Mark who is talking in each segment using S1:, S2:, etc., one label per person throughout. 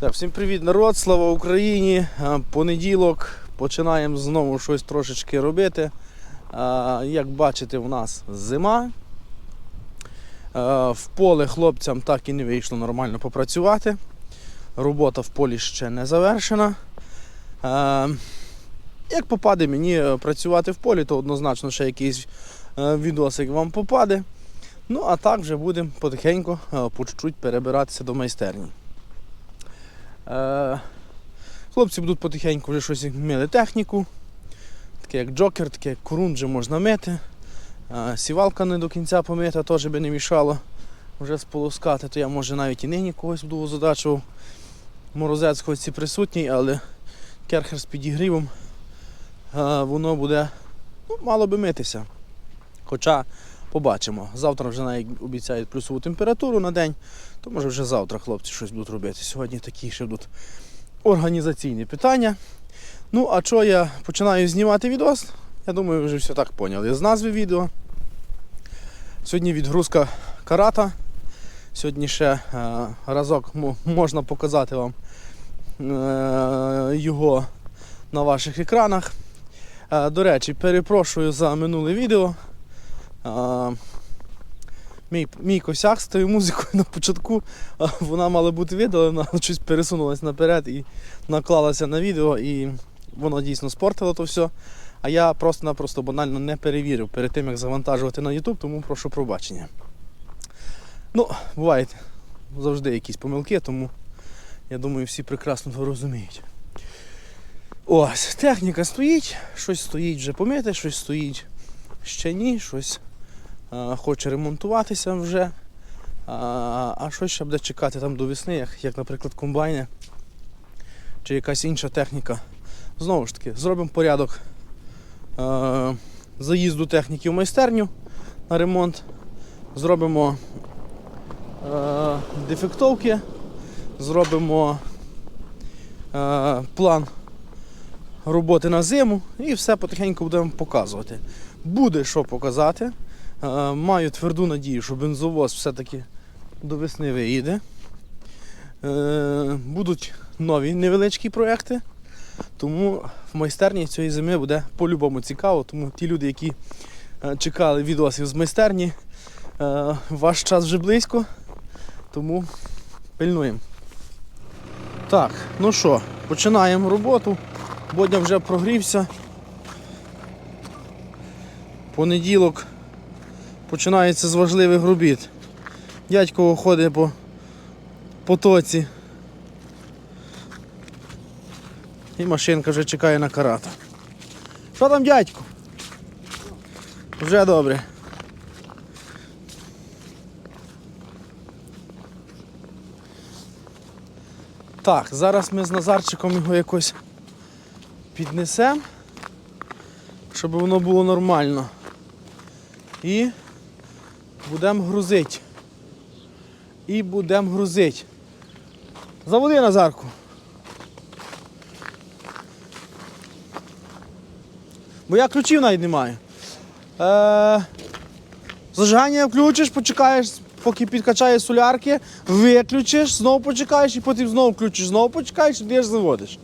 S1: Так, всім привіт, народ, слава Україні. Понеділок починаємо знову щось трошечки робити. Як бачите, у нас зима. В поле хлопцям так і не вийшло нормально попрацювати. Робота в полі ще не завершена. Як попаде мені е, працювати в полі, то однозначно ще якийсь е, відосик вам попаде. Ну, а так вже будемо потихеньку, е, по чуть-чуть перебиратися до майстерні. Е, Хлопці будуть потихеньку вже щось мили техніку. Таке як джокер, таке як корун вже можна мити. Е, Сівалка не до кінця помита, теж би не мішало вже сполоскати, то я може навіть і нині когось буду задачував. Морозець хоч і присутній, але керхер з підігрівом е, воно буде ну, мало би митися. Хоча побачимо. Завтра вже навіть обіцяють плюсову температуру на день, то може вже завтра хлопці щось будуть робити. Сьогодні такі ще будуть організаційні питання. Ну, а що я починаю знімати відос? Я думаю, ви вже все так поняли. З назви відео. Сьогодні відгрузка карата. Сьогодні ще е, разок можна показати вам е, його на ваших екранах. Е, до речі, перепрошую за минуле відео. Е, мій, мій косяк з тою музикою на початку. а, Вона мала бути видалена, але щось пересунулась наперед і наклалася на відео, і воно дійсно спортило то все. А я просто-напросто банально не перевірив перед тим, як завантажувати на YouTube, тому прошу пробачення. Ну, бувають завжди якісь помилки, тому я думаю, всі прекрасно то розуміють. Ось, техніка стоїть, щось стоїть вже помити, щось стоїть ще ні, щось а, хоче ремонтуватися вже. А, щось ще буде чекати там до весни, як, як наприклад, комбайни чи якась інша техніка. Знову ж таки, зробимо порядок заїзду техніки в майстерню на ремонт. Зробимо дефектовки, зробимо план роботи на зиму і все потихеньку будемо показувати. Буде що показати. Е, Маю тверду надію, що бензовоз все-таки до весни виїде. Е, Будуть нові невеличкі проекти. Тому в майстерні цієї зими буде по-любому цікаво. Тому ті люди, які е, чекали відосів з майстерні, ваш час вже близько. Тому пильнуємо. Так, ну що, починаємо роботу. Бодя вже прогрівся. Понеділок починається з важливих робіт. Дядько ходить по потоці. І машинка вже чекає на карата. Що там, дядько? Вже добре. Так, зараз ми з Назарчиком його якось піднесемо, щоб воно було нормально. І будемо грузити. І будемо грузити. Заводи Назарку. Бо я ключів навіть не маю. Е, зажигання включиш, почекаєш, поки підкачає солярки, виключиш, знову почекаєш і потім знову включиш, знову почекаєш і йдеш заводиш.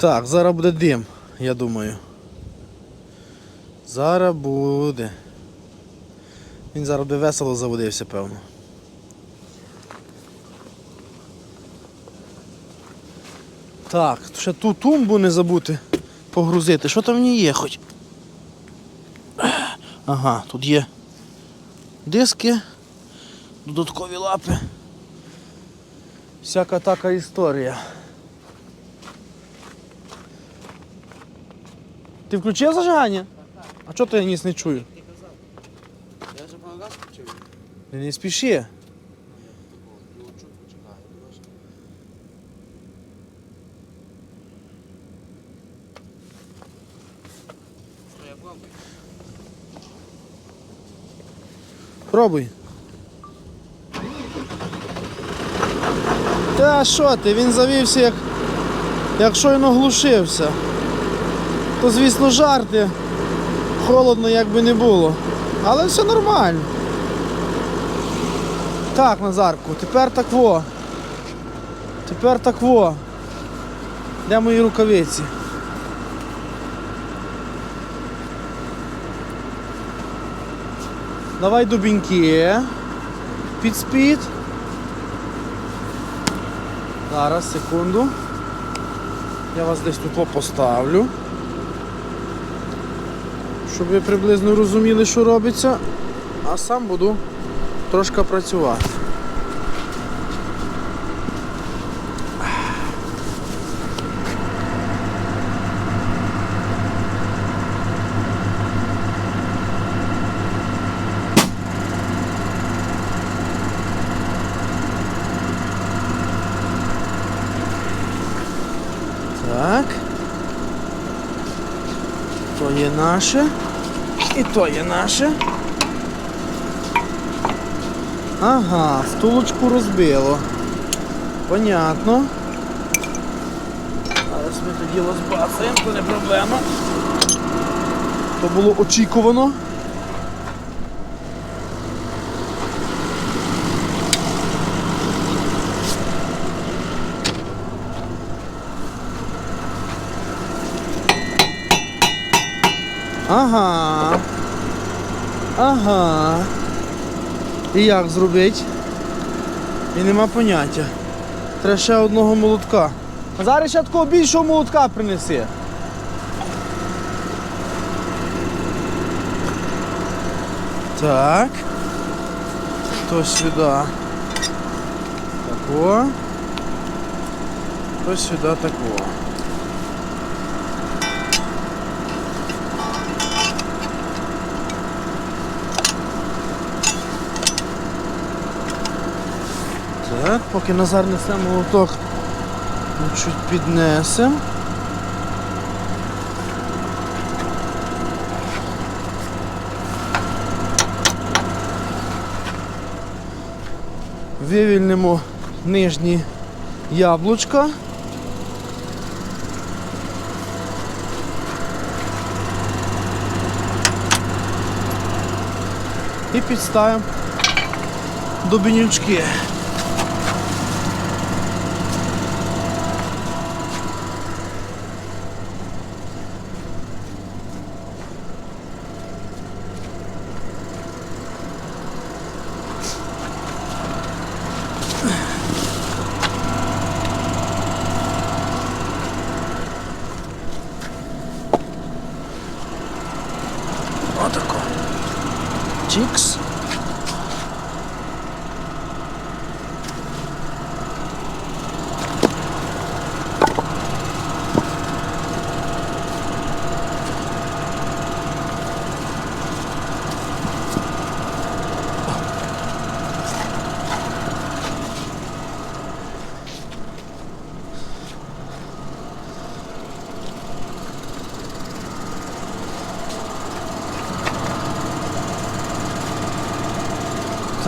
S1: Так, зараз буде дим, я думаю. Зараз буде. Він зараз буде весело заводився, певно. Так, ще ту тумбу не забути погрузити. Що там в ній є хоч? Ага, тут є диски, додаткові лапи. Всяка така історія. Ти включив зажигання? А чого я ніс не чую?
S2: Я вже по газ включив.
S1: Не, не спіши. Пробуй. Та що ти, він завівся як, як щойно глушився. То звісно жарти. Холодно як би не було. Але все нормально. Так, Назарку, тепер так во. Тепер так во. Де мої рукавиці? Давай дубіньки. Під спід. Зараз, секунду. Я вас десь тут поставлю. Щоб ви приблизно розуміли, що робиться. А сам буду трошки працювати. Так. То є наше. І то є наше. Ага, втулочку розбило. Понятно. Зараз ми тоді розбацаємо, то не проблема. То було очікувано. Ага. Ага. І як зробити? І нема поняття. Треба ще одного молотка. Зараз ще такого більшого молотка принеси. Так. То сюди. Тако. То сюди тако. Так, поки Назар несе молоток, ми чуть піднесемо. Вивільнимо нижні яблучка. І підставимо до бенючки.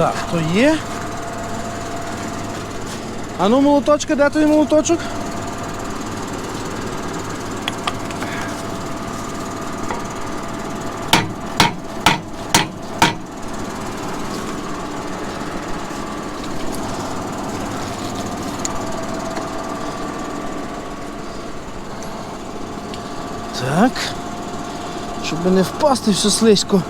S1: Так, то є. А ну молоточка, де той молоточок? Так. Щоб не впасти все слизько.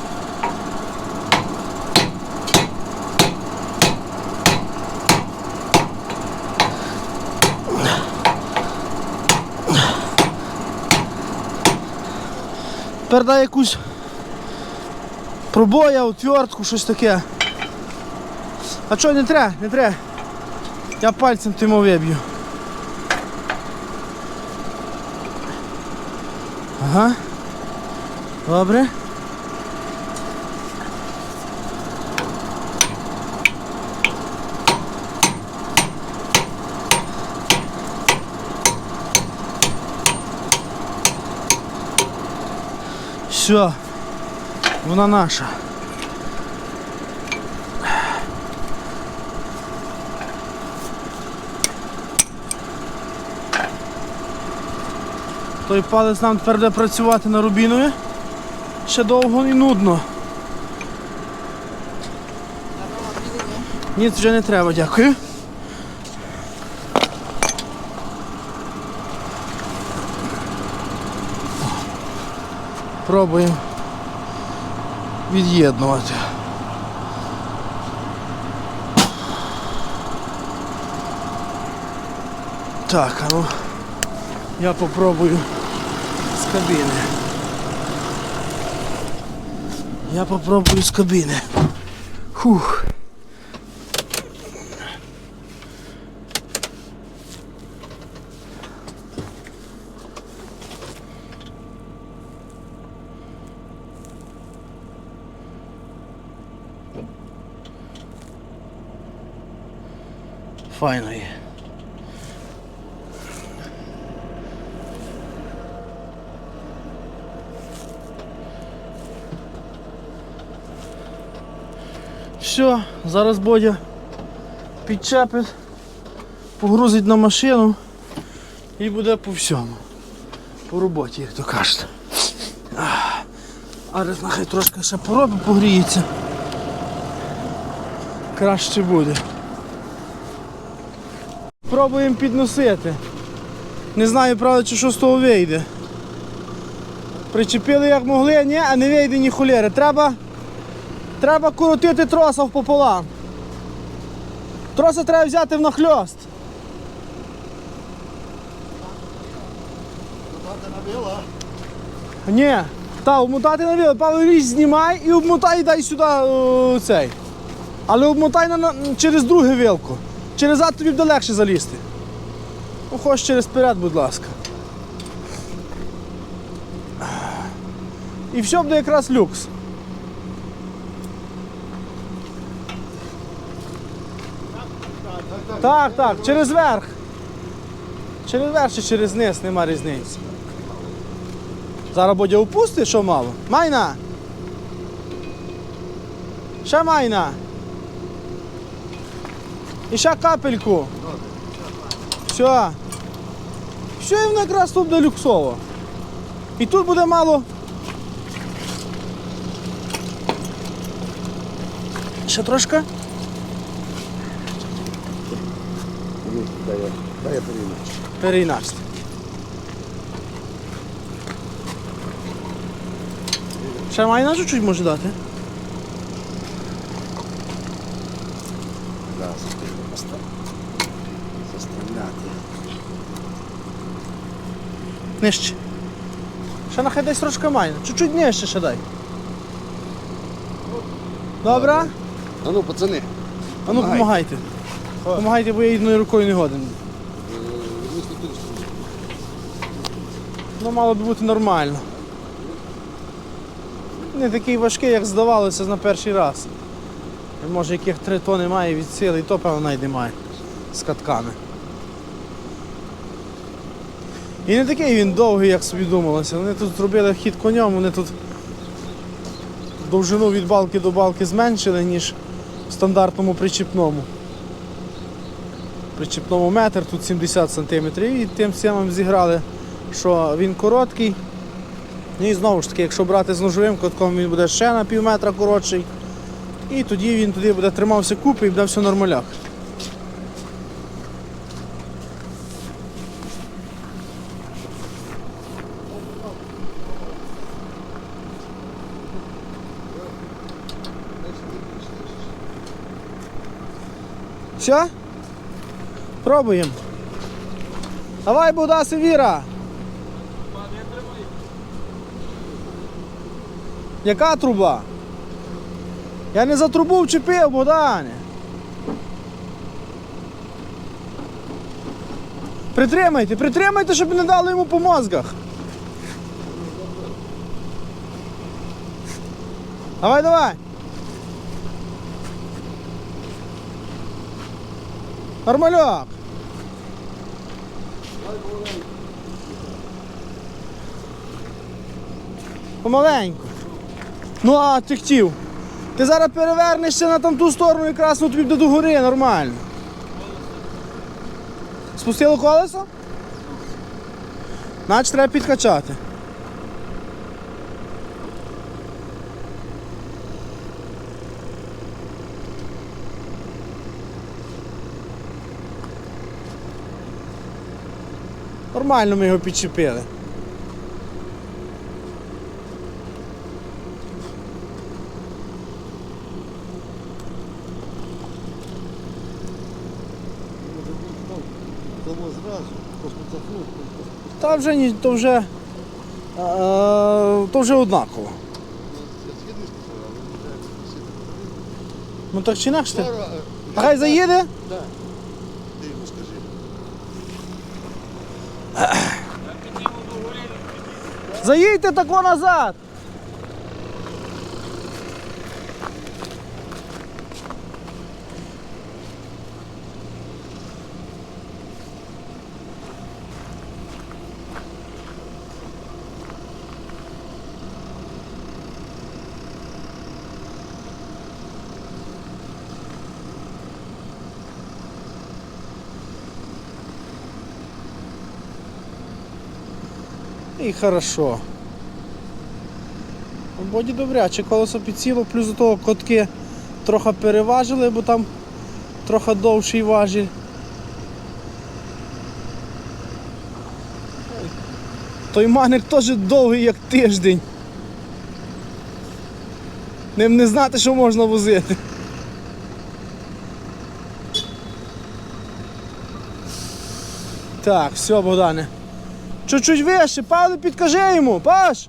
S1: Тепер дай якусь пробоя, отвертку, щось таке. А чого не треба, не треба. Я пальцем тимо виб'ю. Ага. Добре. Все, вона наша. Той палець нам тепер буде працювати на рубінові. Ще довго і нудно. Ні, вже не треба, дякую. Пробуємо від'єднувати. Так, а ну я попробую з кабіни. Я попробую з кабіни. Фух. Файно є. Все, зараз Бодя підчепить, погрузить на машину і буде по всьому. По роботі, як то кажуть. Ах. А раз нехай трошки ще поробить, погріється. Краще буде. Пробуємо підносити. Не знаю, правда, чи що з того вийде. Причепили як могли, ні, а не вийде ні холєри. Треба. Треба коротити троса пополам. Троса треба взяти в нахльост. Ні, та обмотати на віло, Павло річ знімай і обмотай і дай сюди о, цей. Але обмотай на, на- через друге вилку. Через зад тобі буде легше залізти. Ну, хоч через перед, будь ласка. І все буде якраз люкс. Так, так, через верх. Через верх чи через низ, нема різниці. Зараз Бодя опусти, що мало. Майна! Ще майна! І ще капельку. Все. Все, і воно якраз тут буде люксово. І тут буде мало. Ще трошки?
S3: Дай я.
S1: Переіначте. Ще майна чуть-чуть може дати?
S3: Зараз я поставлю. Заставляти.
S1: Нижче. Ще нехай десь трошки майна. Чуть-чуть нижче ще дай. Добре?
S3: А ну, пацани.
S1: А ну допомагайте. Помагайте, бо я одною рукою не годен. Ну, мало б бути нормально. Не такий важкий, як здавалося на перший раз. Може, яких три тони має від сили, і то, певно, навіть немає з катками. І не такий він довгий, як собі думалося. Вони тут зробили хід конем, вони тут довжину від балки до балки зменшили, ніж в стандартному причіпному. Причіпному метр, тут 70 см, і тим самим зіграли що він короткий. Ну і знову ж таки, якщо брати з ножовим катком, він буде ще на пів метра коротший. І тоді він туди буде тримався купи і буде все нормаляк. Все? Пробуємо. Давай, Будаси, Віра! Яка труба? Я не за трубу вчепив, Богдане. Притримайте, притримайте, щоб не дали йому по мозгах. Давай, давай. Нормальок. Помаленьку. Ну а ти хотів. Ти зараз перевернешся на там ту сторону якраз ну, тобі буде до гори нормально. Спустило колесо? Значить треба підкачати. Нормально ми його підчепили. Та вже ні, то вже. е, то вже однаково. Ну так чи інакше.
S3: е,
S1: хай заїде.
S3: Так. Ти йому скажи.
S1: Заїдьте тако назад. І хорошо. У Боді добряче, колесо підсіло, плюс до того котки трохи переважили, бо там трохи довший важіль. Той маник теж довгий, як тиждень. Ним не знати, що можна возити. Так, все, Богдане. Чуть-чуть вище, Павло, підкажи йому, Паш!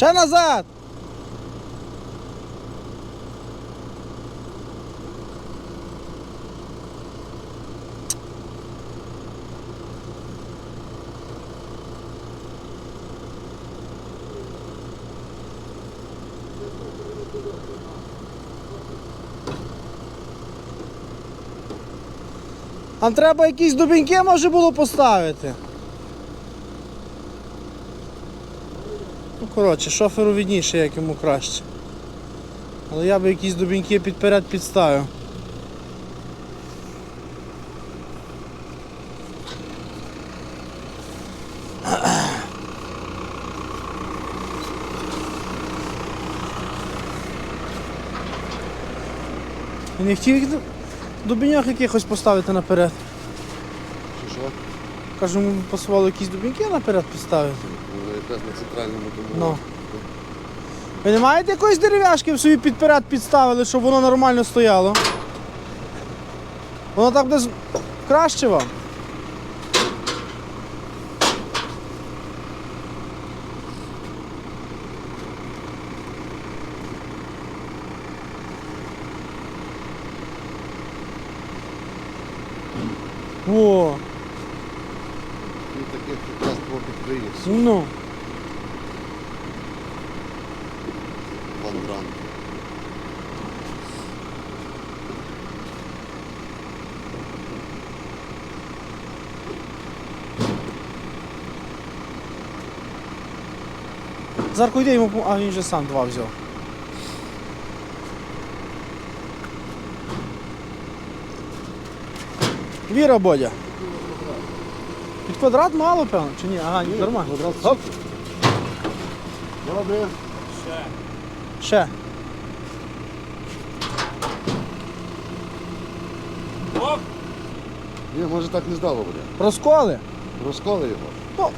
S1: Ще назад! Нам треба якісь дубінки може було поставити. Коротше, шоферу відніше, як йому краще. Але я би якісь дубінки підперед підставив. Він не хотів їх ду- дубінях якихось поставити наперед.
S3: Що?
S1: Кажу, йому пасувало якісь дубінки наперед поставити.
S3: Ну, якраз на центральному тому.
S1: Ну. Ви не маєте якоїсь дерев'яшки в собі підперед підставили, щоб воно нормально стояло? Воно так буде з- краще вам. О,
S3: І таких якраз твого підприємств.
S1: ну. Зарку йде йому, а він же сам два взяв. Віра Бодя. Під квадрат мало, певно, чи ні? Ага, ні, нормально.
S3: Квадрат. Оп. Молодець.
S1: Ще. Ще. Оп.
S3: Ні, може так не здало буде.
S1: Розколи.
S3: Розколи його.
S1: Ну,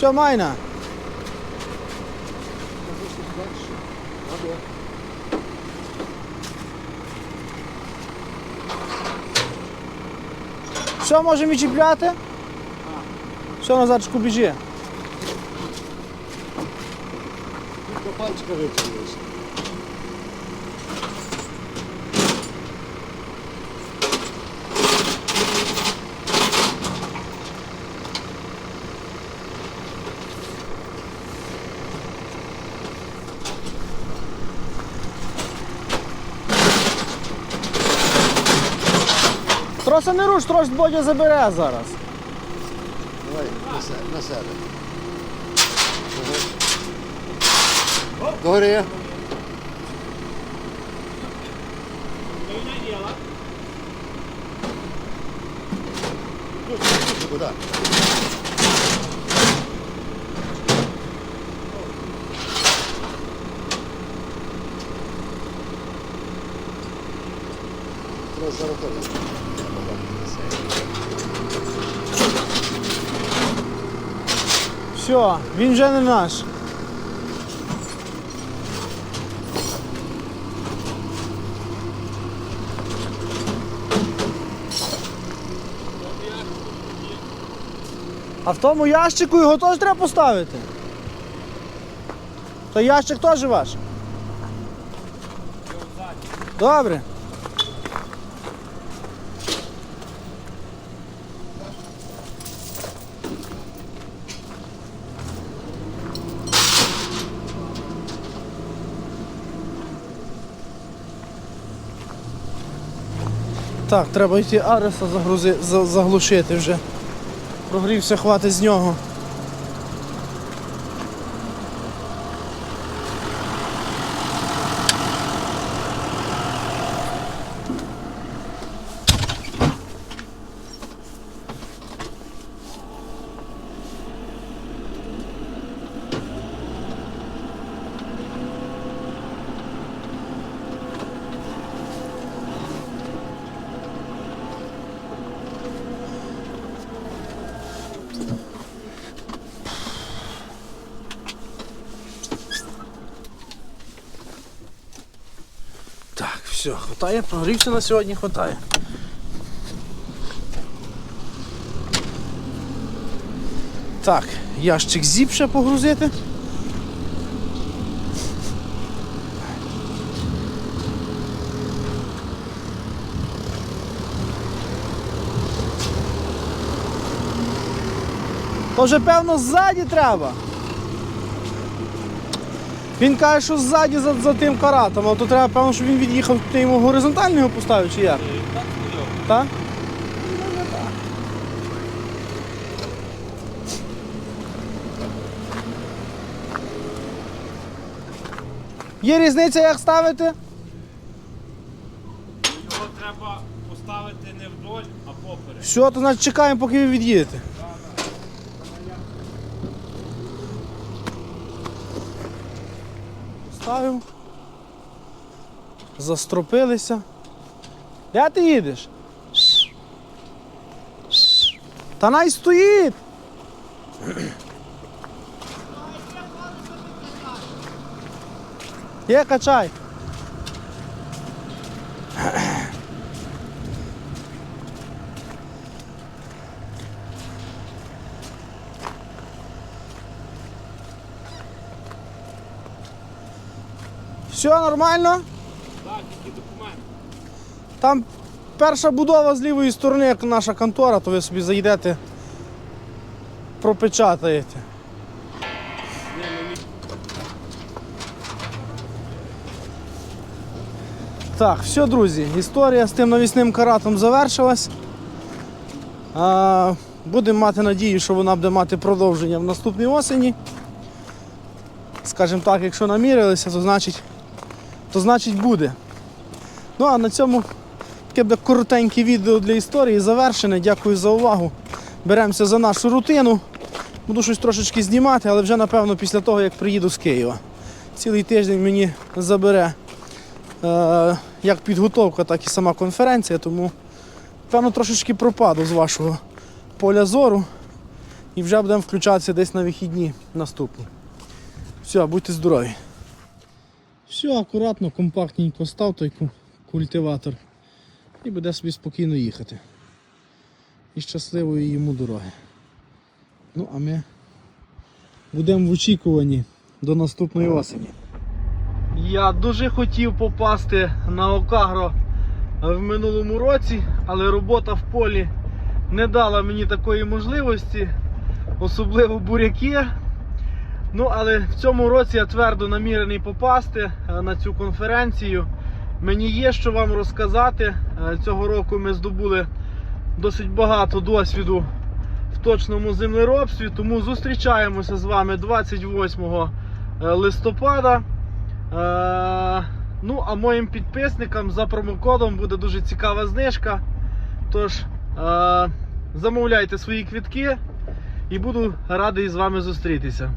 S1: Все, майна. Все, можемо відчіпляти? Все, назадчику біжи.
S3: До пальчика витягнувся.
S1: Троса не руш, трос Бодя забере зараз.
S3: Давай, на себе. На себе. Догори. Куда? Трос зараз.
S1: Все, він вже не наш. А в тому ящику його теж треба поставити. То ящик теж ваш. Добре. Так, треба йти Ареса загрузи, заглушити вже. Прогрівся, хватить з нього. Так, хватає, прогрівся на сьогодні, хватає. Так, ящик зіп ще погрузити. То вже певно ззаді треба. Він каже, що ззаді за, за тим каратом, а то треба, певно, щоб він від'їхав, ти йому горизонтально його поставив, чи як? Так? Є різниця, як ставити?
S4: Його треба поставити не вдоль, а поперек.
S1: Все, то значить чекаємо, поки ви від'їдете. Ставив. Застропилися. Де ти їдеш? Та най стоїть! Є качай. Все нормально?
S4: Так, які документи?
S1: Там перша будова з лівої сторони, як наша контора, то ви собі зайдете, пропечатаєте. Так, все, друзі, історія з тим навісним каратом завершилась. Будемо мати надію, що вона буде мати продовження в наступній осені. Скажімо так, якщо намірилися, то значить, то значить буде. Ну а на цьому таке коротеньке відео для історії завершене. Дякую за увагу. Беремося за нашу рутину. Буду щось трошечки знімати, але вже напевно після того, як приїду з Києва. Цілий тиждень мені забере е, як підготовка, так і сама конференція, тому певно трошечки пропаду з вашого поля зору і вже будемо включатися десь на вихідні наступні. Все, будьте здорові. Все, акуратно, компактненько став той культиватор і буде собі спокійно їхати. І щасливої йому дороги. Ну, а ми будемо в очікуванні до наступної осені. Я дуже хотів попасти на Окагро в минулому році, але робота в полі не дала мені такої можливості, особливо буряки. Ну, але в цьому році я твердо намірений попасти е, на цю конференцію. Мені є що вам розказати. Е, Цього року ми здобули досить багато досвіду в точному землеробстві, тому зустрічаємося з вами 28 е, листопада. Ну, а моїм підписникам за промокодом буде дуже цікава знижка. Тож, замовляйте свої квітки і буду радий з вами зустрітися.